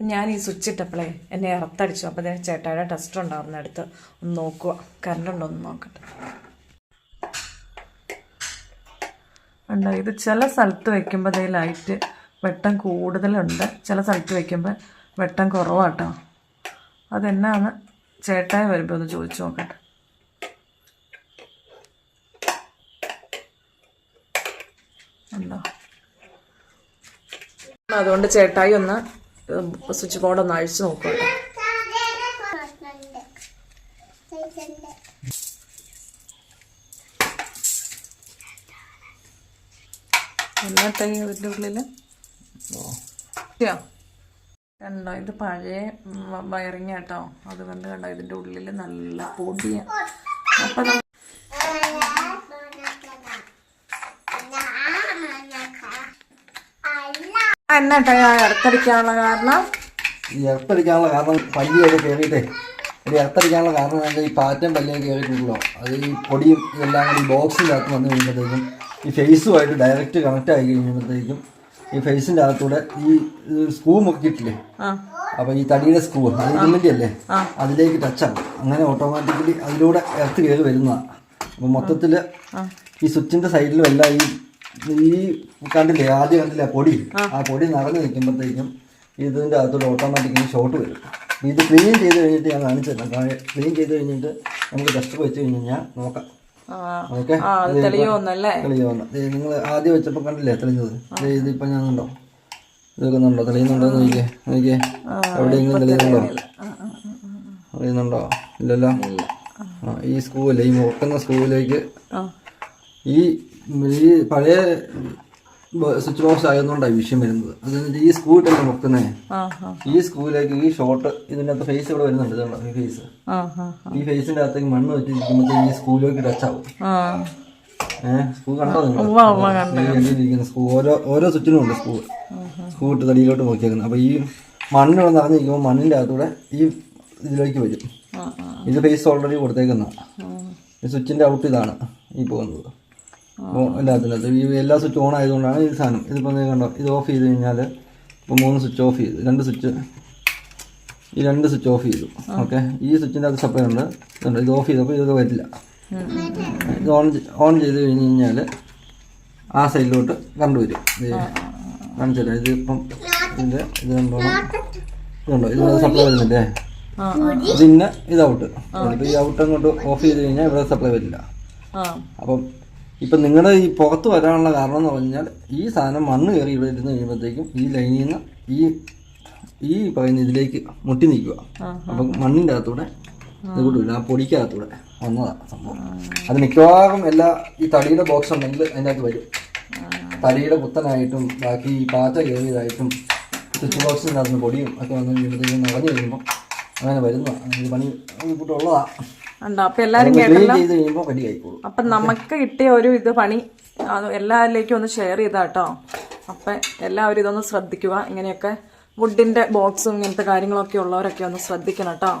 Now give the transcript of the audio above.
ഞാൻ ഈ സ്വിച്ച് ഇട്ടപ്പോഴേ എന്നെ ഇറത്തടിച്ചു അപ്പോൾ അതിന് ചേട്ടായുടെ ടെസ്റ്റ് ഉണ്ടാവുന്ന അടുത്ത്. ഒന്ന് നോക്കുക കറണ്ട് ഉണ്ടോ ഒന്ന് നോക്കട്ടെ. ഉണ്ടോ ഇത് ചില സ്ഥലത്ത് വെക്കുമ്പോൾ അതേ ലൈറ്റ് വെട്ടം കൂടുതലുണ്ട്. ചില സ്ഥലത്ത് വെക്കുമ്പോൾ വെട്ടം കുറവാട്ടോ. അതെന്നാന്ന് ചേട്ടായ വരുമ്പോൾ ഒന്ന് ചോദിച്ചു നോക്കട്ടെ. ഉണ്ടോ അതുകൊണ്ട് ചേട്ടായി ഒന്ന് സ്വിച്ച് ബോർഡ് ഒന്ന് അഴിച്ചു നോക്കട്ടെ ഇതിന്റെ ഉള്ളിൽ കണ്ടോ ഇത് പഴയ വയറിങ് കേട്ടോ. അതുകൊണ്ട് കണ്ടോ ഇതിന്റെ ഉള്ളിൽ നല്ല പൊടിയാണ് അപ്പം നമ്മ- എന്നാട്ടാ ഇറത്തടിക്കാനുള്ള കാരണം? ഈ ഇറത്തടിക്കാനുള്ള കാരണം പല്ലിയൊക്കെ കയറിയിട്ടേ ഒരു ഇറത്തടിക്കാനുള്ള കാരണം എന്താ ഈ പാറ്റം പല്ലിയൊക്കെ കയറിയിട്ടുണ്ടല്ലോ അത് ഈ പൊടിയും ഇതെല്ലാം കൂടി അകത്ത് വന്നു കഴിയുമ്പോഴത്തേക്കും ഈ ഫേസുമായിട്ട് ഡയറക്റ്റ് കണക്റ്റ് ആയി കഴിയുമ്പോഴത്തേക്കും ഈ ഫേസിന്റെ അകത്തൂടെ ഈ സ്ക്രൂ മുക്കിയിട്ടില്ലേ? ആ. അപ്പോൾ ഈ തടിയുടെ സ്ക്രൂ അത് ഇരുമ്പിന്റെ അല്ലേ അതിലേക്ക് ടച്ചാകും അങ്ങനെ ഓട്ടോമാറ്റിക്കലി അതിലൂടെ ഇറത്ത് കയറി വരുന്നതാണ് അപ്പോൾ മൊത്തത്തിൽ ഈ സ്വിച്ചിന്റെ സൈഡിലും എല്ലാം ഈ ഈ കണ്ടില്ലേ ആദ്യം കണ്ടില്ലേ പൊടി? ആ. പൊടി നിറഞ്ഞു നിൽക്കുമ്പോഴത്തേക്കും ഇതിന്റെ അകത്തോട് ഓട്ടോമാറ്റിക്കലി ഷോട്ട് വരും. ഇത് ക്ലീൻ ചെയ്ത് കഴിഞ്ഞിട്ട് ഞാൻ കാണിച്ചു തരാം. ക്ലീൻ ചെയ്ത് കഴിഞ്ഞിട്ട് നമുക്ക് ഡസ്റ്റ് വെച്ച് കഴിഞ്ഞ് കഴിഞ്ഞാൽ നോക്കാം. ഓക്കെ? നിങ്ങൾ ആദ്യം വെച്ചപ്പോൾ കണ്ടില്ലേ തെളിഞ്ഞത്? ഇതിപ്പോൾ ഞാൻ ഉണ്ടോ ഇതൊക്കെ തെളിയുന്നുണ്ടോ എന്ന് നോക്കിയേ നോക്കിയേ. എവിടെയെങ്കിലും തെളിയുന്നുണ്ടോ? തെളിയുന്നുണ്ടോ? ഇല്ലല്ലോ? ഈ സ്കൂവല്ലേ ഈ മുട്ടുന്ന സ്കൂവിലേക്ക് ആ. ഈ ഈ പഴയ സ്വിച്ച് ബോക്സ് ആയതുകൊണ്ടാണ് വിഷയം വരുന്നത്. അതായത് ഈ സ്ക്രൂ ഇട്ടല്ലേ മുക്കുന്നേ? ഈ സ്കൂലേക്ക് ഈ ഷോർട്ട് ഇതിനകത്ത് ഫേസ് ഇവിടെ വരുന്നുണ്ട് ഈ ഫേസ്. ഈ ഫേസിന്റെ അകത്തേക്ക് മണ്ണ് വെച്ചിരിക്കുമ്പോഴത്തേക്ക് ഈ സ്കൂവിലേക്ക് ടച്ച് ആവും. ആ. ഏഹ് സ്ക്രൂ കണ്ടോ നിങ്ങൾ സ്ക്രൂ. ഓരോ ഓരോ സ്വിച്ചിനും ഉണ്ട് സ്ക്രൂ. സ്ക്രൂ ഇട്ട് തടിയിലോട്ട് നോക്കിയേക്കുന്നത്. അപ്പൊ ഈ മണ്ണിവിടെ നിറഞ്ഞിരിക്കുമ്പോൾ മണ്ണിന്റെ അകത്തൂടെ ഈ ഇതിലേക്ക് വരും. ഇത് ഫേസ് ഓൾറെഡി കൊടുത്തേക്കുന്ന സ്വിച്ചിന്റെ ഔട്ട് ഇതാണ് ഈ പോകുന്നത്. എല്ലാത്തിനകത്ത് ഈ എല്ലാ സ്വിച്ച് ഓൺ ആയതുകൊണ്ടാണ് ഈ സാധനം. ഇതിപ്പോൾ നിങ്ങൾ കണ്ടോ ഇത് ഓഫ് ചെയ്ത് കഴിഞ്ഞാൽ ഇപ്പോൾ മൂന്ന് സ്വിച്ച് ഓഫ് ചെയ്തു. രണ്ട് സ്വിച്ച് ഈ രണ്ട് സ്വിച്ച് ഓഫ് ചെയ്തു. ഓക്കെ ഈ സ്വിച്ചിന്റെ അത് സപ്ലൈ ഉണ്ട്. ഇതുണ്ട്. ഇത് ഓഫ് ചെയ്തപ്പോൾ ഇതൊക്കെ വരില്ല. ഇത് ഓൺ ഓൺ ചെയ്ത് കഴിഞ്ഞ് കഴിഞ്ഞാൽ ആ സൈഡിലോട്ട് കണ്ടുവരും വരും. കാണിച്ചില്ല ഇത് ഇപ്പം ഇതിന്റെ ഇത് കണ്ടോ? ഇതുണ്ടോ ഇത് സപ്ലൈ വരുന്നില്ലേ? ആ ഇതിന് ഇത് ഔട്ട് ഈ ഔട്ട് അങ്ങോട്ട് ഓഫ് ചെയ്ത് കഴിഞ്ഞാൽ ഇവിടെ സപ്ലൈ വരില്ല. ആ. അപ്പം ഇപ്പം നിങ്ങളുടെ ഈ പുറത്ത് വരാനുള്ള കാരണം എന്ന് പറഞ്ഞാൽ ഈ സാധനം മണ്ണ് കയറി ഇവിടെ ഇരുന്ന് കഴിയുമ്പോഴത്തേക്കും ഈ ലൈനിൽ നിന്ന് ഈ ഈ പറയുന്ന ഇതിലേക്ക് മുട്ടി നിൽക്കുക അപ്പം മണ്ണിന്റെ അകത്തൂടെ ഇതുകൊണ്ട് വരും. ആ പൊടിക്കകത്തൂടെ വന്നതാണ് സംഭവം. അത് മിക്കവാറും എല്ലാ ഈ തടിയുടെ ബോക്സ് ഉണ്ടെങ്കിൽ അതിനകത്ത് വരും. തടിയുടെ പുത്തനായിട്ടും ബാക്കി ഈ പാറ്റ കയറിയതായിട്ടും സ്വിച്ച് ബോക്സിന്റെ നടന്ന പൊടിയും ഒക്കെ വന്ന് കഴിയുമ്പോഴത്തേക്കും നിറഞ്ഞു കഴിയുമ്പോൾ അങ്ങനെ വരുന്നതാണ് പണി കൂട്ടുള്ളതാണ് ഉണ്ടോ? അപ്പൊ എല്ലാരും കേട്ടല്ലോ. അപ്പൊ നമുക്ക് കിട്ടിയ ഒരു ഇത് പണി എല്ലാവരിലേക്കും ഒന്ന് ഷെയർ ചെയ്താട്ടോ അപ്പൊ എല്ലാവരും ഇതൊന്ന് ശ്രദ്ധിക്കുക. ഇങ്ങനെയൊക്കെ വുഡിന്റെ ബോക്സും ഇങ്ങനത്തെ കാര്യങ്ങളൊക്കെ ഉള്ളവരൊക്കെ ഒന്ന് ശ്രദ്ധിക്കണം കേട്ടോ